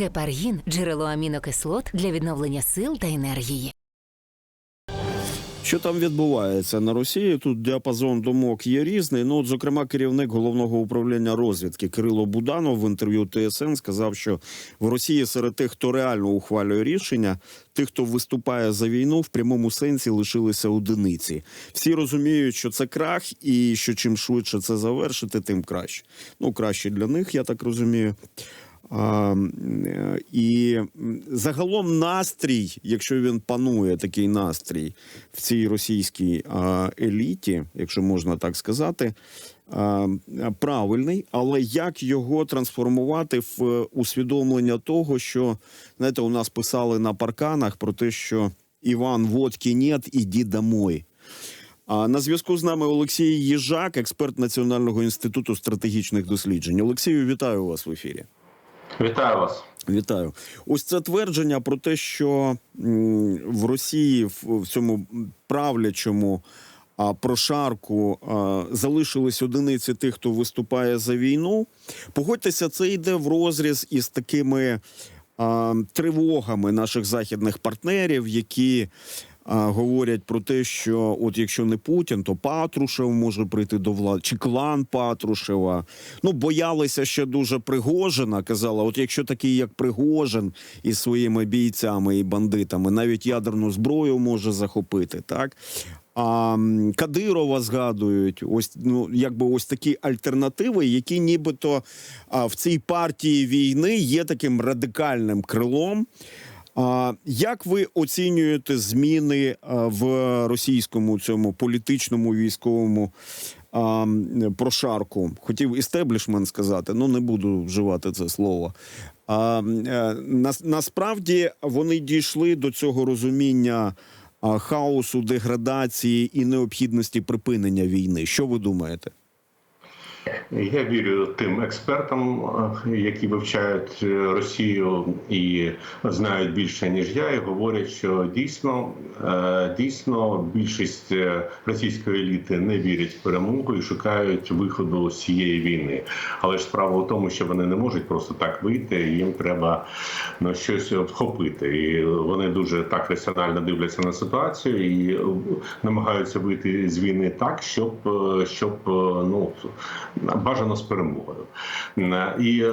Гепаргін джерело амінокислот для відновлення сил та енергії. Що там відбувається на Росії? Тут діапазон думок є різний. Ну, от, зокрема, керівник головного управління розвідки Кирило Буданов в інтерв'ю ТСН сказав, що в Росії серед тих, хто реально ухвалює рішення, тих, хто виступає за війну, в прямому сенсі лишилися одиниці. Всі розуміють, що це крах, і що чим швидше це завершити, тим краще. Ну краще для них, я так розумію. А, е, і загалом настрій, якщо він панує такий настрій в цій російській еліті, якщо можна так сказати, правильний, але як його трансформувати в е, усвідомлення того, що знаєте, у нас писали на парканах про те, що Іван, водки нет, іди домой. А на зв'язку з нами Олексій Їжак, експерт Національного інституту стратегічних досліджень. Олексію, вітаю вас в ефірі. Вітаю вас. Вітаю. Ось це твердження про те, що в Росії в, цьому правлячому прошарку залишились одиниці тих, хто виступає за війну. Погодьтеся, це йде в розріз із такими тривогами наших західних партнерів, які. А, Говорять про те, що от якщо не Путін, то Патрушев може прийти до влади, чи клан Патрушева. Ну боялися ще дуже Пригожина. Казала, от якщо такий, як Пригожин із своїми бійцями і бандитами, навіть ядерну зброю може захопити, так. А Кадирова згадують, ось ну якби ось такі альтернативи, які нібито в цій партії війни є таким радикальним крилом. А як ви оцінюєте зміни в російському цьому політичному військовому прошарку? Хотів істеблішмент сказати, ну не буду вживати це слово. А е, насправді вони дійшли до цього розуміння хаосу, деградації і необхідності припинення війни. Що ви думаєте? Я вірю тим експертам, які вивчають е, Росію і знають більше ніж я, і говорять, що дійсно е, дійсно більшість е, російської еліти не вірять в перемогу і шукають виходу з цієї війни. Але ж справа в тому, що вони не можуть просто так вийти. Їм треба ну, щось вхопити. І вони дуже так раціонально дивляться на ситуацію і намагаються вийти з війни так, щоб щоб ну бажано з перемогою. Е, І, е,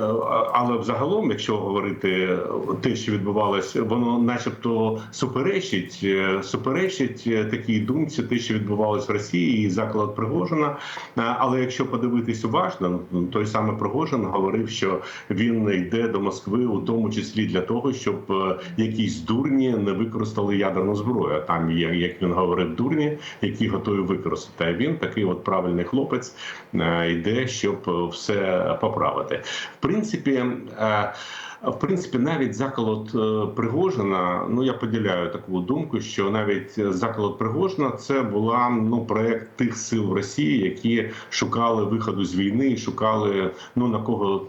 але взагалом, якщо говорити те, що відбувалося, воно начебто суперечить, е, суперечить такій думці, те, що відбувалося в Росії, і заклад Пригожина. Але якщо подивитись уважно, ну, той самий Пригожин говорив, що він йде до Москви, у тому числі для того, щоб якісь дурні не використали ядерну зброю. Там є, як він говорив, дурні, які готові використати. А він такий от правильний хлопець е, йде, щоб е, все поправити. В принципі. В принципі, навіть заколот е, Пригожина, ну я поділяю таку думку, що навіть заколот Пригожина це була ну проект тих сил в Росії, які шукали виходу з війни, і шукали ну на кого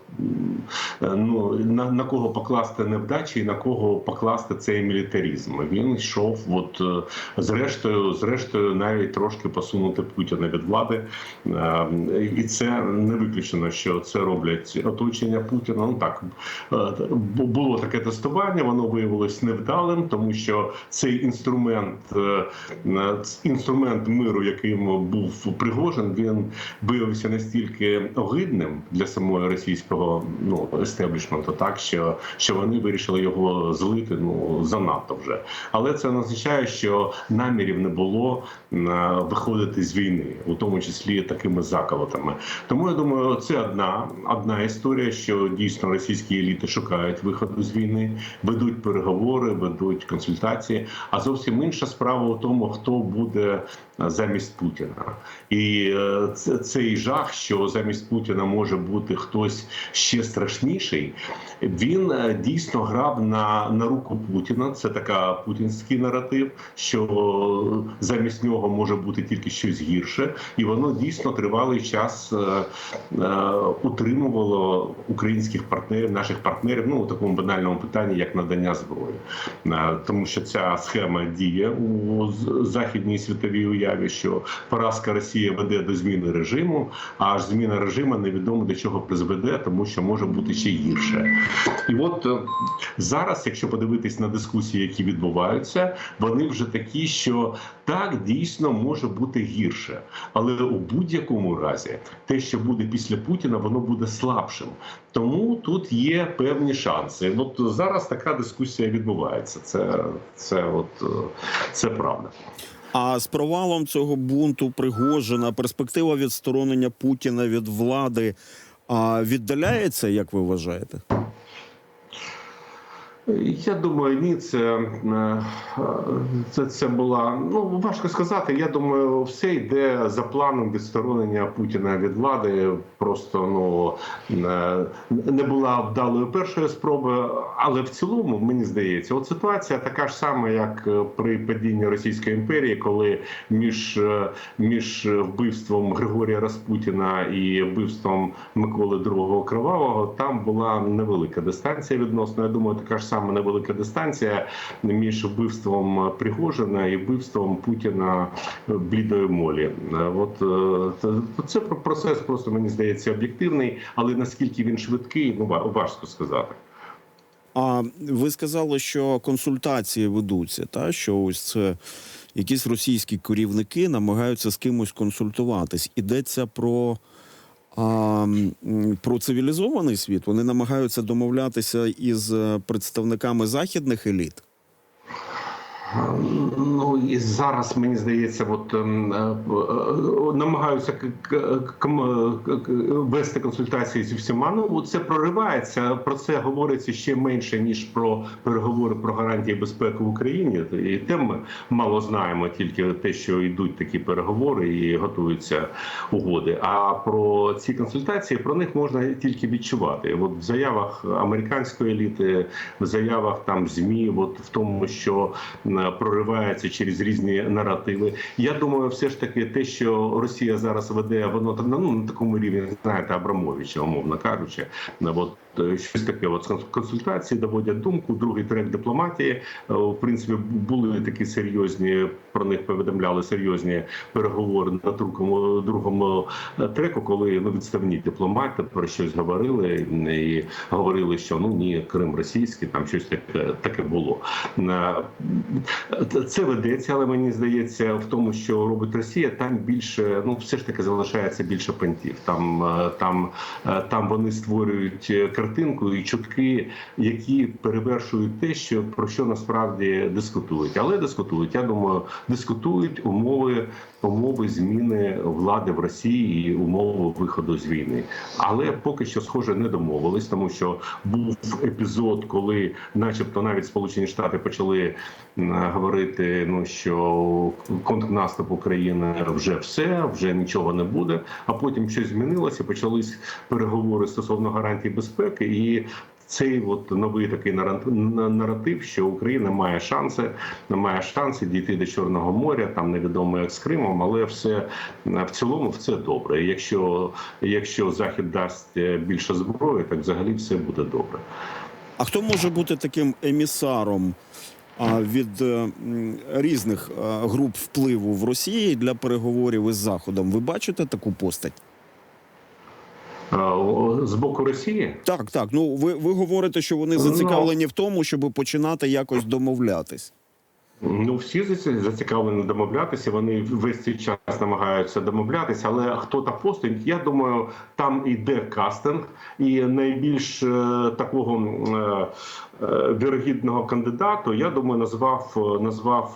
е, ну на, на кого покласти невдачі, і на кого покласти цей мілітарізм. Він йшов, от е, зрештою, зрештою, навіть трошки посунути Путіна від влади, і це не виключено, що це роблять оточення Путіна. Ну так було таке тестування, воно виявилось невдалим, тому що цей інструмент, е, е, інструмент миру, яким був Пригожин, він виявився настільки огидним для самого російського ну естеблішменту, так що, що вони вирішили його злити ну занадто вже. Але це означає, що намірів не було е, виходити з війни, у тому числі такими заколотами. Тому я думаю, це одна одна історія, що дійсно російські еліти шукають виходу з війни, ведуть переговори, ведуть консультації. А зовсім інша справа у тому, хто буде замість Путіна, і е, це- цей жах, що замість Путіна може бути хтось ще страшніший. Він е, дійсно грав на, на руку Путіна. Це така путінський наратив, що замість нього може бути тільки щось гірше, і воно дійсно тривалий час е, е, утримувало українських партнерів, наших партнерів. Партнерів, ну у такому банальному питанні, як надання зброї, Е, тому що ця схема діє у західній світовій уяві, що поразка Росії веде до зміни режиму, а аж зміна режиму невідомо до чого призведе, тому що може бути ще гірше. І от е, зараз, якщо подивитись на дискусії, які відбуваються, вони вже такі, що так дійсно може бути гірше, але у будь-якому разі те, що буде після Путіна, воно буде слабшим. Тому тут є певні шанси. От зараз така дискусія відбувається. Це, це, от, е, це правда. А з провалом цього бунту Пригожина перспектива відсторонення Путіна від влади а, віддаляється, як ви вважаєте? Я думаю, ні, це, е, це, це була ну важко сказати. Я думаю, все йде за планом відсторонення Путіна від влади. Просто ну е, не була вдалою першої спроби, але в цілому мені здається, от ситуація така ж сама, як е, при падінні Російської імперії, коли між, між вбивством Григорія Распутіна і вбивством Миколи II Кривавого там була невелика дистанція відносно. Я думаю, така ж сама невелика дистанція між вбивством Пригожина і вбивством Путіна блідої молі. Е, От е, це- це процес просто мені здається об'єктивний, але наскільки він швидкий, ну важко сказати. А ви сказали, що консультації ведуться, та що ось це якісь російські керівники намагаються з кимось консультуватись. Ідеться про, про цивілізований світ. Вони намагаються домовлятися із е, представниками західних еліт. Ну і зараз мені здається, от ем, е, е, намагаються к- к- вести консультації зі всіма. Ну це проривається. Про це говориться ще менше ніж про переговори про гарантії безпеки в Україні. І те ми мало знаємо тільки те, що йдуть такі переговори і готуються угоди. А про ці консультації про них можна тільки відчувати. От в заявах американської еліти, в заявах там змі, от в тому, що проривається через різні наративи. Я думаю, все ж таки, те, що Росія зараз веде, воно ну, на такому рівні, знаєте, Абрамовича, умовно кажучи, от е, щось таке. От консультації доводять думку. Другий трек дипломатії. Е, В принципі, були такі серйозні про них повідомляли серйозні переговори на другому другому е, треку, коли ну відставні дипломати про щось говорили і говорили, що ну ні, Крим російський, там щось таке таке було. Е, Це ведеться, але мені здається, в тому, що робить Росія, там більше ну все ж таки залишається більше понтів. Там е, там е, там вони створюють е, картинку і чутки, які перевершують те, що про що насправді дискутують. Але дискутують. Я думаю, дискутують умови умови зміни влади в Росії і умови виходу з війни. Але поки що, схоже, не домовились, тому що був епізод, коли, начебто, навіть Сполучені Штати почали говорити, ну що контрнаступ України вже все, вже нічого не буде. А потім щось змінилося, почались переговори стосовно гарантій безпеки і. Цей от новий такий наратив, що Україна має шанси, має шанси дійти до Чорного моря, там невідомо як з Кримом, але все в цілому все добре. Якщо якщо Захід дасть е, більше зброї, так взагалі все буде добре. А хто може бути таким емісаром від е, різних е, груп впливу в Росії для переговорів із Заходом? Ви бачите таку постать? Е, З боку Росії Так, так. Ну ви, ви говорите, що вони зацікавлені в тому, щоб починати якось домовлятись. Ну, всі заці- зацікавлені домовлятися. Вони весь цей час намагаються домовлятися. Але хто та постать, я думаю, там іде кастинг, і найбільш е, такого е, е, вірогідного кандидату, я думаю, назвав назвав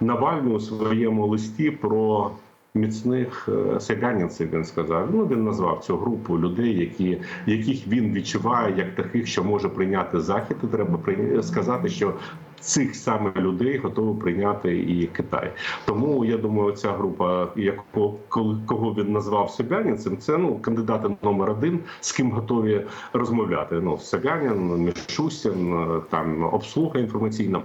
Навальний у своєму листі про. Міцних е, селянінців він сказав. Ну він назвав цю групу людей, які яких він відчуває як таких, що може прийняти захід. І треба сказати, що цих саме людей готові прийняти і Китай. Тому я думаю, ця група, яко, коли кого він назвав Собянінцем, це ну кандидати номер один, з ким готові розмовляти. Ну Собянін, Мішустін, е, там обслуга інформаційна.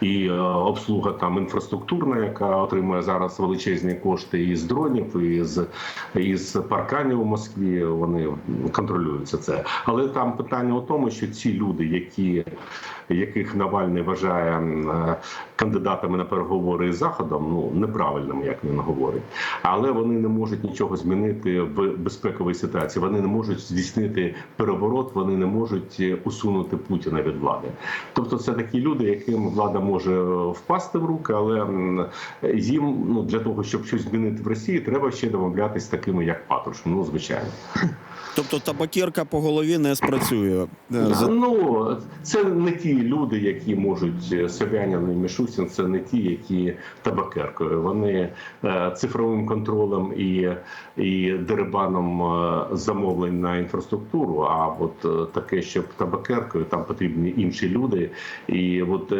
І е, обслуга там інфраструктурна, яка отримує зараз величезні кошти із дронів, і з із парканів у Москві. Вони контролюються це. Але там питання у тому, що ці люди, які яких Навальний вважає е, кандидатами на переговори з заходом, ну неправильними, як він говорить, але вони не можуть нічого змінити в безпековій ситуації. Вони не можуть здійснити переворот, вони не можуть е, усунути Путіна від влади. Тобто, це такі люди, яким влада може впасти в руки, але їм ну для того, щоб щось змінити в Росії, треба ще домовлятися такими, як Патрушев. Ну звичайно. Тобто табакерка по голові не спрацює. Е, Ну це не ті люди, які можуть е, Собянін і Мішустін, це не ті, які табакеркою. Вони е, цифровим контролем і, і дерибаном замовлень на інфраструктуру. А от таке, щоб табакеркою, там потрібні інші люди. І от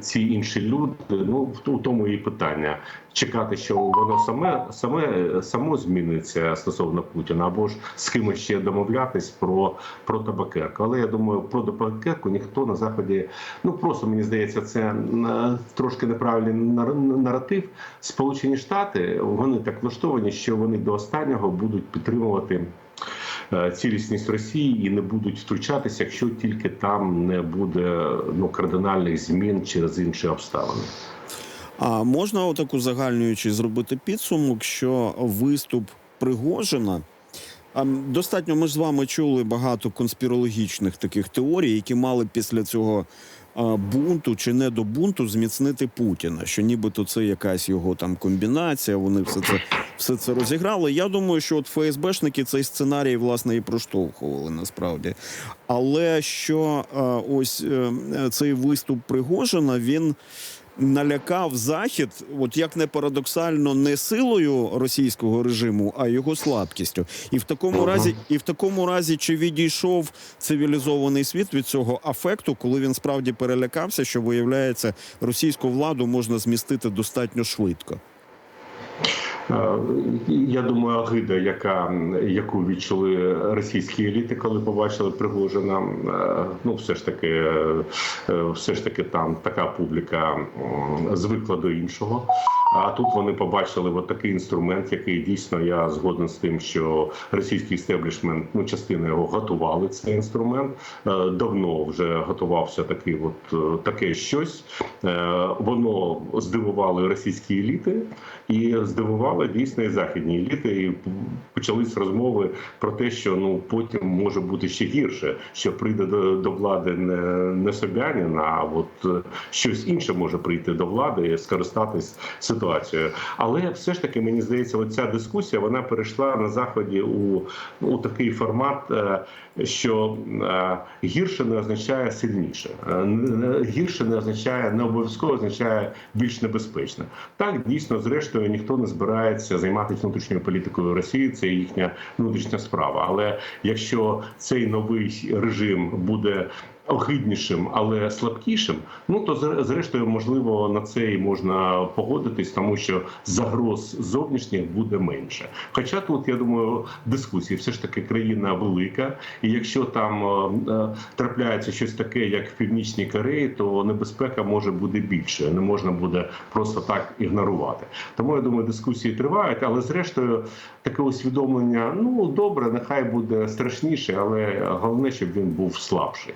ці інші люди, ну в- тому і питання. Чекати, що воно саме саме само зміниться стосовно Путіна, або ж з кимось ще домовлятись про, про табакерку. Але я думаю, про табакерку ніхто на заході, ну просто мені здається, це трошки неправильний наратив. Сполучені Штати вони так влаштовані, що вони до останнього будуть підтримувати. е, Цілісність Росії і не будуть втручатися, якщо тільки там не буде ну кардинальних змін через інші обставини. А можна отаку загальнюючи зробити підсумок, що виступ Пригожина. Достатньо ми ж з вами чули багато конспірологічних таких теорій, які мали після цього бунту чи не до бунту зміцнити Путіна. Що нібито це якась його там комбінація. Вони все це все це розіграли. Я думаю, що от ФСБшники цей сценарій власне і проштовхували насправді. Але що ось е, цей виступ Пригожина він налякав захід, от як не парадоксально, не силою російського режиму, а його слабкістю. І в такому Ага. разі, і в такому разі, чи відійшов цивілізований світ від цього афекту, коли він справді перелякався, що виявляється, російську владу можна змістити достатньо швидко. Е, Я думаю, агида, яка яку відчули російські еліти, коли побачили Пригожина, е, ну все ж таки, е, все ж таки там така публіка звикла до іншого. А тут вони побачили от такий інструмент, який дійсно я згоден з тим, що російський істеблішмент, ну частина його готували цей інструмент. Е, Давно вже готувався такий, от е, таке щось. Е, Воно здивувало російські еліти і здивували дійсно і західні еліти. І почались розмови про те, що ну потім може бути ще гірше, що прийде до, до влади не, не Собянін, а от щось інше може прийти до влади і скористатись. Але все ж таки мені здається, оця дискусія вона перейшла на заході у, у такий формат, е, що е, гірше не означає сильніше, Е, гірше не означає не обов'язково означає більш небезпечно. Так дійсно, зрештою, ніхто не збирається займатися внутрішньою політикою Росії. Це їхня внутрішня справа. Але якщо цей новий режим буде огиднішим, але слабкішим, ну то зрештою, можливо, на це і можна погодитись, тому що загроз зовнішніх буде менше. Хоча тут я думаю, дискусії все ж таки країна велика, і якщо там е, е, трапляється щось таке, як в північній Кореї, то небезпека може бути більше. Не можна буде просто так ігнорувати. Тому я думаю, дискусії тривають, але зрештою таке усвідомлення: ну добре, нехай буде страшніше, але головне, щоб він був слабший.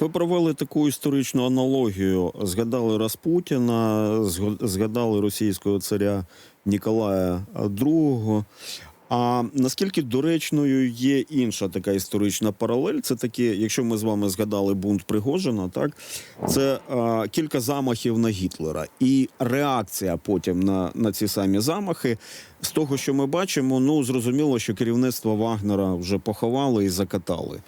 Ви провели таку історичну аналогію. Згадали Распутіна, згадали російського царя Ніколая II. А наскільки доречною є інша така історична паралель? Це такі, якщо ми з вами згадали бунт Пригожина, так це а, кілька замахів на Гітлера, і реакція потім на, на ці самі замахи. З того, що ми бачимо, ну зрозуміло, що керівництво Вагнера вже поховали і закатали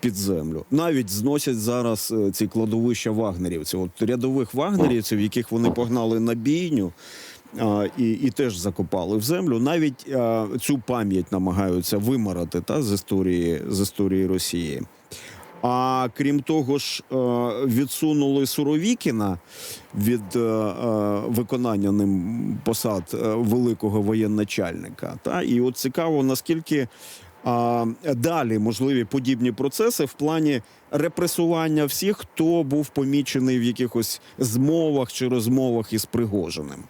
під землю. Навіть зносять зараз е, ці кладовища вагнерівців. От рядових вагнерівців, яких вони погнали на бійню. А, і, і теж закопали в землю. Навіть а, цю пам'ять намагаються вимарати та, з історії з історії Росії. А крім того ж, е, відсунули Суровікіна від е, е, виконання ним посад великого воєначальника. Та? І от цікаво, наскільки а, далі можливі подібні процеси в плані репресування всіх, хто був помічений в якихось змовах чи розмовах із Пригожиним?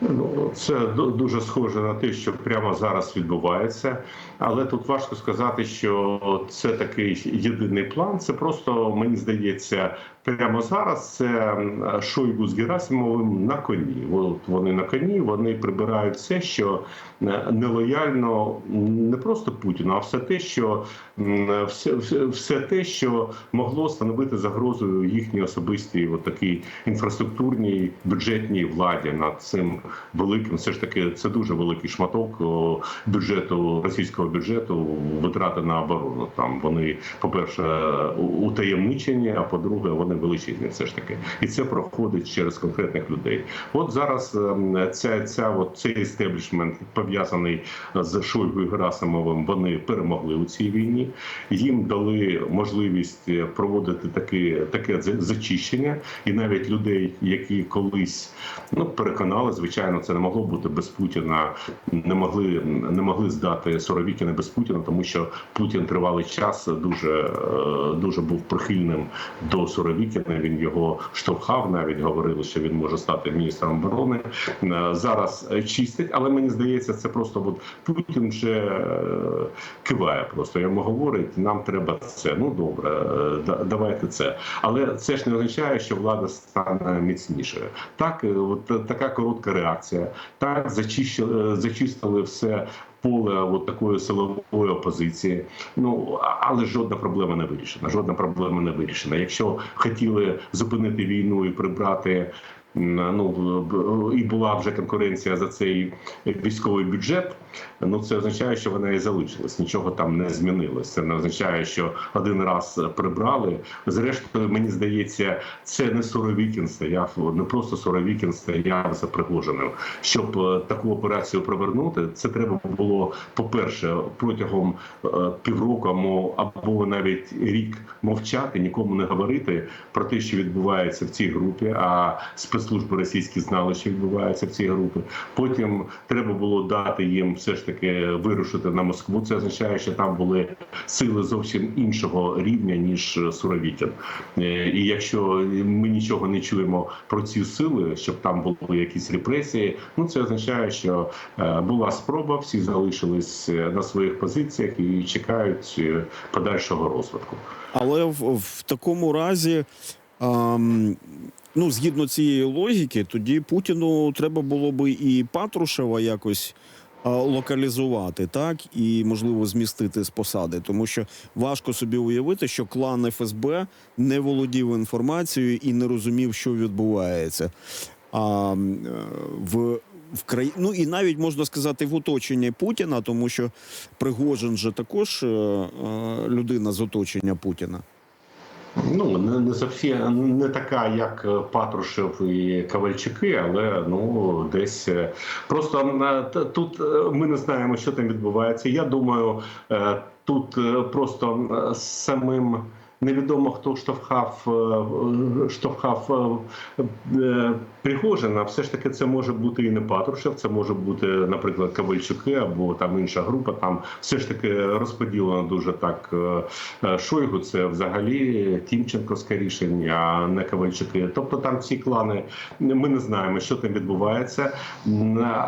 Ну, це дуже схоже на те, що прямо зараз відбувається, але тут важко сказати, що це такий єдиний план. Це просто мені здається, прямо зараз це Шойгу з Герасимовим на коні. От вони на коні, вони прибирають все, що нелояльно не просто Путіну, а все те, що все, все, те, що могло становити загрозою їхній особистій, от такій інфраструктурній бюджетній владі над цим великим. Все ж таки, це дуже великий шматок бюджету російського бюджету, витрати на оборону. Там вони, по-перше, у- утаємничені, а по-друге, вони величезні. Все ж таки, і це проходить через конкретних людей. От зараз ем, ця, ця от цей істеблішмент пов'язаний з Шойгу і Герасимовим. Вони перемогли у цій війні. Їм дали можливість е, проводити таке, таке за- зачищення, і навіть людей, які колись ну переконали, звичайно, це не могло бути без Путіна. Не могли не могли здати Соровікіна без Путіна, тому що Путін тривалий час дуже е, дуже був прихильним до Соровікіна. Він його штовхав, навіть говорили, що він може стати міністром оборони. Е, Зараз е, чистить, але мені здається, це просто от Путін вже е, киває. Просто йому говорить, нам треба це. Ну добре, давайте це. Але це ж не означає, що влада стане міцнішою. Так, от така коротка реакція. Так, зачистили все. Поле от такої силової опозиції, ну але жодна проблема не вирішена. Жодна проблема не вирішена. Якщо хотіли зупинити війну і прибрати ну і була вже конкуренція за цей військовий бюджет. Ну це означає, що вона і залишилась. Нічого там не змінилось. Це не означає, що один раз прибрали. Зрештою, мені здається, це не Соровікін стояв, не просто Соровікін стояв за Пригожиним. Щоб е, таку операцію провернути, це треба було по-перше, протягом е, півроку або навіть рік мовчати, нікому не говорити про те, що відбувається в цій групі. А спецслужби російські знали, що відбувається в цій групі. Потім треба було дати їм все ж таки вирушити на Москву. Це означає, що там були сили зовсім іншого рівня ніж Суровікін. Е, І якщо ми нічого не чуємо про ці сили, щоб там були якісь репресії, ну це означає, що е, була спроба, всі залишились е, на своїх позиціях і чекають подальшого розвитку. Але в, в такому разі, ем, ну, згідно цієї логіки, тоді Путіну треба було би і Патрушева якось локалізувати, так, і можливо змістити з посади, тому що важко собі уявити, що клан ФСБ не володів інформацією і не розумів, що відбувається. А е, в в краї... ну і навіть можна сказати в оточенні Путіна, тому що Пригожин же також е, е, людина з оточення Путіна. Ну не, зовсім не така, як е, Патрушев і Кавальчики, але ну десь е, просто е, тут ми не знаємо, що там відбувається. Я думаю, тут просто самим. Невідомо хто штовхав е, штовхав е, е, Пригожина. Все ж таки, це може бути і не Патрушев, це може бути, наприклад, Ковальчуки або там інша група. Там все ж таки розподілено дуже так. е, е, Шойгу це взагалі Тімченковське рішення, а не Ковальчуки. Тобто там ці клани ми не знаємо, що там відбувається.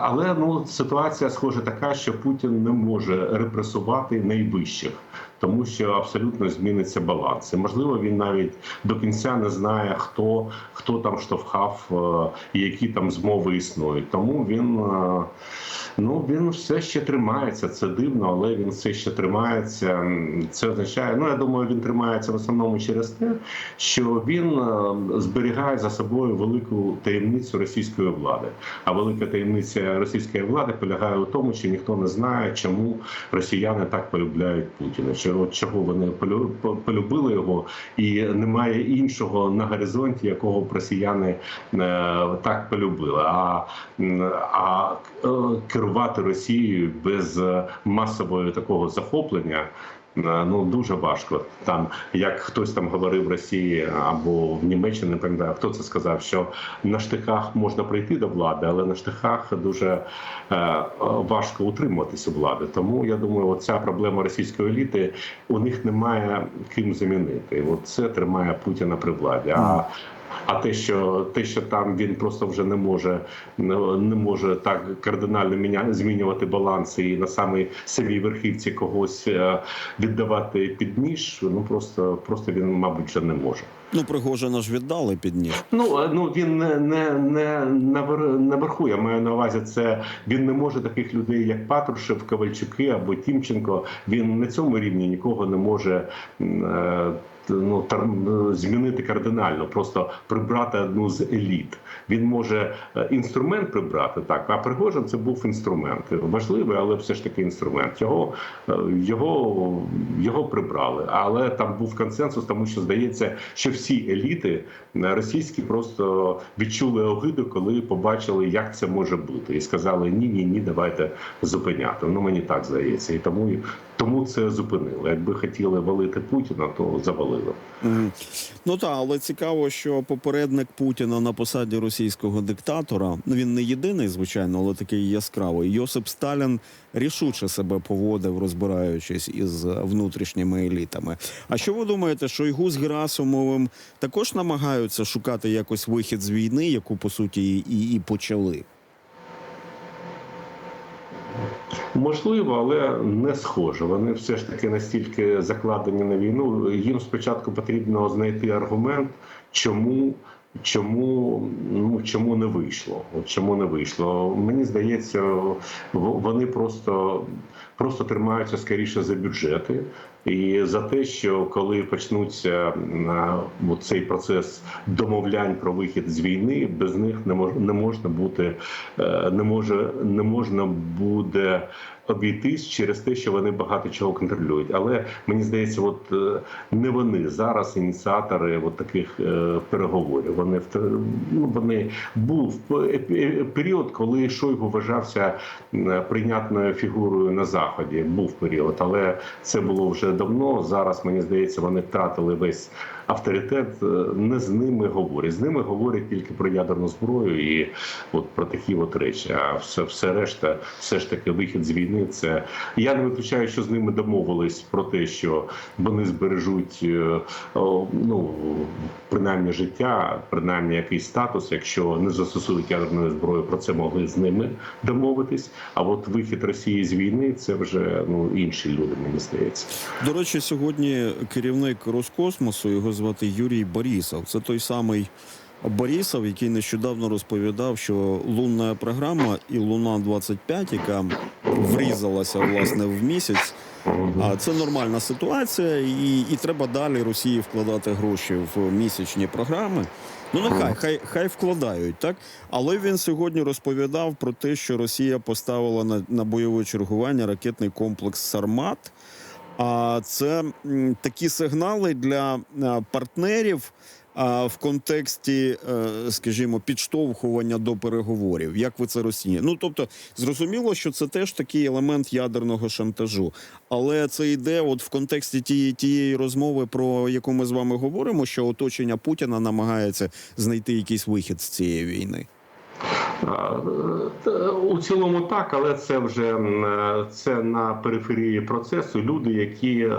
Але ну ситуація схоже така, що Путін не може репресувати найвищих. Тому що абсолютно зміниться баланс. І, можливо, він навіть до кінця не знає, хто хто там штовхав е, і які там змови існують. Тому він е, ну він все ще тримається. Це дивно, але він все ще тримається. Це означає, ну я думаю, він тримається в основному через те, що він е, зберігає за собою велику таємницю російської влади. А велика таємниця російської влади полягає у тому, що ніхто не знає, чому росіяни так полюбляють Путіна. Що чого вони полю- полюбили його, і немає іншого на горизонті, якого б росіяни е, так полюбили. А, а е, керувати Росією без е, масового такого захоплення. Е, Ну дуже важко. Там як хтось там говорив в Росії або в Німеччині, не пам'ятаю, хто це сказав, що на штихах можна прийти до влади, але на штихах дуже е, важко утримуватися влади. Тому я думаю, оця проблема російської еліти у них немає ким замінити. От це тримає Путіна при владі. А а те, що те, що там він просто вже не може не, може так кардинально міня, змінювати баланси і на самій самій верхівці когось е, віддавати під ніж, ну просто просто він, мабуть, вже не може. Ну, Пригожина ж віддали під ніж. Ну е, ну він не не не навер- наверху. Я маю на увазі, це він не може таких людей, як Патрушев, Ковальчуки або Тімченко. Він на цьому рівні нікого не може. Ну тар- змінити кардинально, просто прибрати одну з еліт. Він може е, інструмент прибрати так. А Пригожин це був інструмент важливий, але все ж таки інструмент. Його е, його його прибрали. Але там був консенсус, тому що здається, що всі еліти е, російські просто відчули огиду, коли побачили, як це може бути, і сказали ні, ні, ні, давайте зупиняти. Ну мені так здається, і тому тому це зупинили. Якби хотіли валити Путіна, то завалили. Ну так, але цікаво, що попередник Путіна на посаді російського диктатора, ну він не єдиний, звичайно, але такий яскравий. Йосип Сталін рішуче себе поводив, розбираючись із внутрішніми елітами. А що ви думаєте, Шойгу з Герасимовим також намагаються шукати якось вихід з війни, яку по суті і, і почали? Можливо, але не схоже. Вони все ж таки настільки закладені на війну. Їм спочатку потрібно знайти аргумент, чому. Чому ну чому не вийшло? Чому не вийшло? Мені здається, вони просто просто тримаються скоріше за бюджети і за те, що коли почнуться цей процес домовлянь про вихід з війни, без них не можна бути, е, не може не можна буде обійтись через те, що вони багато чого контролюють. Але мені здається, от е, не вони зараз ініціатори от таких е, переговорів. Вони ну, вони був е- період, коли Шойгу вважався прийнятною фігурою на заході. Був період, але це було вже давно. Зараз мені здається, вони втратили весь авторитет. Е, Не з ними говорять. З ними говорять тільки про ядерну зброю і от про такі от речі. А все, все решта, все ж таки, вихід з війни. Це я не виключаю, що з ними домовились про те, що вони збережуть е, ну принаймні життя, принаймні якийсь статус, якщо не застосують ядерної зброї, про це могли з ними домовитись. А от вихід Росії з війни це вже ну інші люди, мені здається. До речі, сьогодні керівник Роскосмосу його звати Юрій Борісов. Це той самий Борісов, який нещодавно розповідав, що лунна програма і Луна 25 яка врізалася власне в місяць. А це нормальна ситуація, і, і треба далі Росії вкладати гроші в місячні програми. Ну нехай хай хай вкладають, так але він сьогодні розповідав про те, що Росія поставила на, на бойове чергування ракетний комплекс Сармат. А це такі сигнали для партнерів а, в контексті, е, скажімо, підштовхування до переговорів. Як ви це розцінюєте? Ну тобто, зрозуміло, що це теж такий елемент ядерного шантажу, але це йде от в контексті тієї тієї розмови, про яку ми з вами говоримо, що оточення Путіна намагається знайти якийсь вихід з цієї війни. А, е, У цілому так, але це вже е, це на периферії процесу. Люди, які е,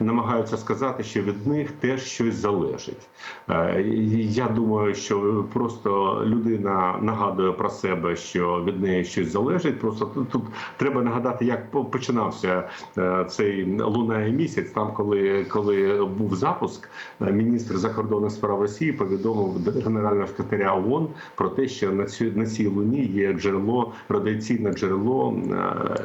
намагаються сказати, що від них теж щось залежить. Е, Я думаю, що просто людина нагадує про себе, що від неї щось залежить. Просто тут, треба нагадати, як починався е, цей лунає місяць. Там, коли, коли був запуск, е, міністр закордонних справ Росії повідомив генерального секретаря ООН про те, що на цю на цій луні є джерело радіаційне джерело е,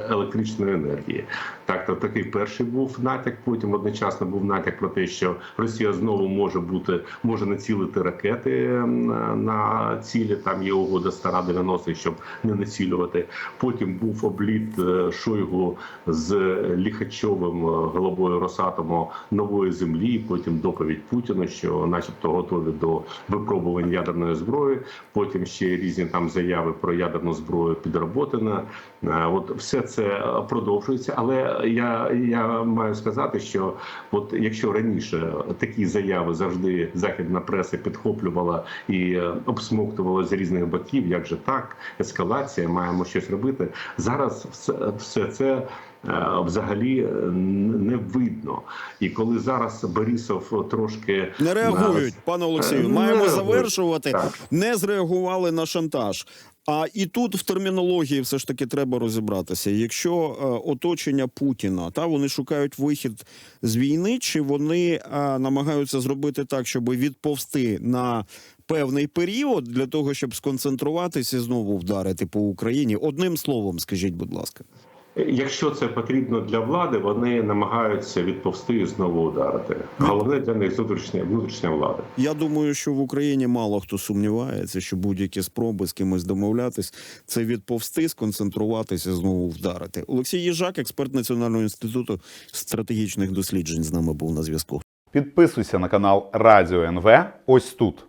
електричної енергії. Так, то такий перший був натяк. Потім одночасно був натяк про те, що Росія знову може бути може націлити ракети е, на цілі. Там є угода стара 90 щоб не націлювати. Потім був обліт е, Шойгу з Ліхачовим, головою Росатому нової землі. Потім доповідь Путіна, що, начебто, готові до випробувань ядерної зброї. Потім ще різні там заяви заяви про ядерну зброю підроботана. Е, От все це продовжується. Але я, я маю сказати, що от якщо раніше такі заяви завжди західна преса підхоплювала і е, обсмоктувала з різних боків, як же так, ескалація, маємо щось робити. Зараз все, все це. Е, Взагалі е, не видно, і коли зараз Борисов трошки Не реагують, пане Олексію. Е, не Маємо реагують. завершувати. Так. Не зреагували на шантаж. А і тут в термінології все ж таки треба розібратися. Якщо е, оточення Путіна та вони шукають вихід з війни, чи вони е, намагаються зробити так, щоб відповсти на певний період для того, щоб сконцентруватися і знову вдарити по Україні? Одним словом, скажіть, будь ласка. Якщо це потрібно для влади, вони намагаються відповсти і знову ударити. Головне для них внутрішня внутрішня влада. Я думаю, що в Україні мало хто сумнівається, що будь-які спроби з кимось домовлятись це відповсти, сконцентруватися, знову вдарити. Олексій Їжак, експерт Національного інституту стратегічних досліджень, з нами був на зв'язку. Підписуйся на канал Радіо НВ ось тут.